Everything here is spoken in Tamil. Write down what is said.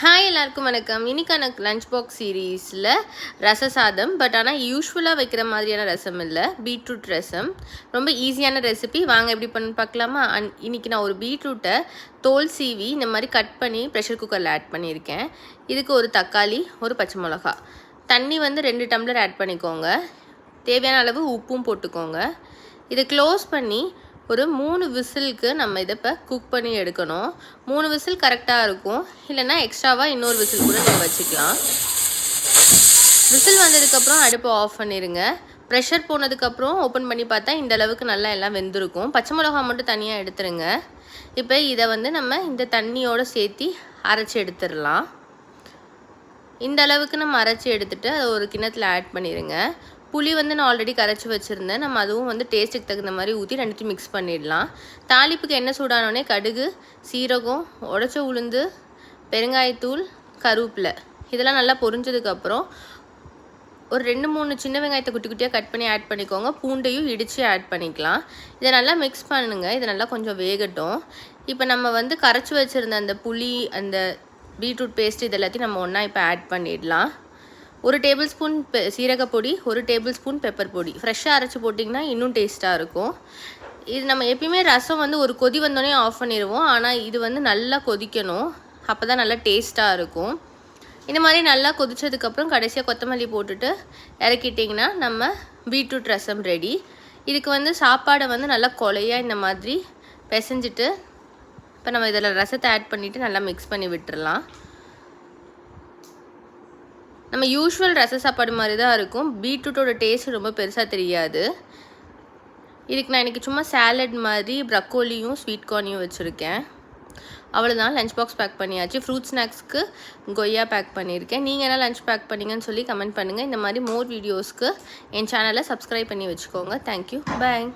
ஹாய் எல்லாருக்கும் வணக்கம். இன்னைக்கான லஞ்ச் பாக்ஸ் சீரீஸில் ரச சாதம் பட் ஆனால் யூஸ்வலாக வைக்கிற மாதிரியான ரசம் இல்லை. பீட்ரூட் ரசம். ரொம்ப ஈஸியான ரெசிபி வாங்க எப்படி பண்ணு பார்க்கலாமா? அன் இன்னைக்கு நான் ஒரு பீட்ரூட்டை தோல் சீவி இந்த மாதிரி கட் பண்ணி ப்ரெஷர் குக்கரில் ஆட் பண்ணியிருக்கேன். இதுக்கு ஒரு தக்காளி ஒரு பச்சை மிளகா. தண்ணி வந்து ரெண்டு டம்ளர் ஆட் பண்ணிக்கோங்க. தேவையான அளவு உப்பும் போட்டுக்கோங்க. இதை க்ளோஸ் பண்ணி ஒரு மூணு விசிலுக்கு நம்ம இதை இப்போ குக் பண்ணி எடுக்கணும். மூணு விசில் கரெக்டாக இருக்கும். இல்லைன்னா எக்ஸ்ட்ராவாக இன்னொரு விசில் கூட நீங்கள் வச்சுக்கலாம். விசில் வந்ததுக்கப்புறம் அடுப்பை ஆஃப் பண்ணிடுங்க ப்ரெஷர் போனதுக்கப்புறம் ஓப்பன் பண்ணி பார்த்தா இந்த அளவுக்கு நல்லா எல்லாம் வெந்திருக்கும். பச்சை மிளகா மட்டும் தனியாக எடுத்துருங்க. இப்போ இதை வந்து நம்ம இந்த தண்ணியோடு சேர்த்து அரைச்சி எடுத்துடலாம். இந்த அளவுக்கு நம்ம அரைச்சி எடுத்துகிட்டு அதை ஒரு கிண்ணத்தில் ஆட் பண்ணிடுங்க புளி வந்து நான் ஆல்ரெடி கரைச்சி வச்சுருந்தேன். நம்ம அதுவும் வந்து டேஸ்ட்டுக்கு தகுந்த மாதிரி ஊற்றி ரெண்டுத்தையும் மிக்ஸ் பண்ணிடலாம். தாளிப்புக்கு என்ன சூடானோடனே கடுகு சீரகம் உடச்ச உளுந்து பெருங்காயத்தூள் கருவேப்பிலை. இதெல்லாம் நல்லா பொரிஞ்சதுக்கப்புறம் ஒரு ரெண்டு மூணு சின்ன வெங்காயத்தை குட்டி குட்டியாக கட் பண்ணி ஆட் பண்ணிக்கோங்க. பூண்டையும் இடித்து ஆட் பண்ணிக்கலாம். இதை நல்லா மிக்ஸ் பண்ணுங்கள் இது நல்லா கொஞ்சம் வேகட்டும். இப்போ நம்ம வந்து கரைச்சி வச்சுருந்த அந்த புளி அந்த பீட்ரூட் பேஸ்ட் இது எல்லாத்தையும் நம்ம ஒன்றா இப்போ ஆட் பண்ணிடலாம். ஒரு டேபிள் ஸ்பூன் சீரகப்பொடி ஒரு டேபிள் ஸ்பூன் பெப்பர் பொடி ஃப்ரெஷ்ஷாக அரைச்சி போட்டிங்கன்னா இன்னும் டேஸ்ட்டாக இருக்கும். இது நம்ம எப்பயுமே ரசம் வந்து ஒரு கொதி வந்தோடனே ஆஃப் பண்ணிடுவோம் ஆனால் இது வந்து நல்லா கொதிக்கணும். அப்போ தான் நல்லா டேஸ்ட்டாக இருக்கும். இந்த மாதிரி நல்லா கொதித்ததுக்கப்புறம் கடைசியாக கொத்தமல்லி போட்டுட்டு இறக்கிட்டிங்கன்னா நம்ம பீட்ரூட் ரசம் ரெடி இதுக்கு வந்து சாப்பாடை வந்து நல்லா கொலையாக இந்த மாதிரி பிசைஞ்சிட்டு இப்போ நம்ம இதில் ரசத்தை ஆட் பண்ணிவிட்டு நல்லா மிக்ஸ் பண்ணி விட்டுடலாம் நம்ம யூஸ்வல் ரச சாப்பாடு மாதிரி தான் இருக்கும். பீட்ரூட்டோட டேஸ்ட் ரொம்ப பெருசாக தெரியாது. இதுக்கு நான் இன்றைக்கி சும்மா சேலட் மாதிரி ப்ரக்கோலியும் ஸ்வீட் கார்னையும் வச்சுருக்கேன். அவ்வளோதான் லஞ்ச் பாக்ஸ் பேக் பண்ணியாச்சு. ஃப்ரூட் ஸ்நாக்ஸ்க்கு கொய்யா பேக் பண்ணியிருக்கேன். நீங்கள் என்ன லஞ்ச் பேக் பண்ணீங்கன்னு சொல்லி கமெண்ட் பண்ணுங்கள் இந்த மாதிரி மோர் வீடியோஸ்க்கு என் சேனலை சப்ஸ்கிரைப் பண்ணி வச்சுக்கோங்க. Thank you bye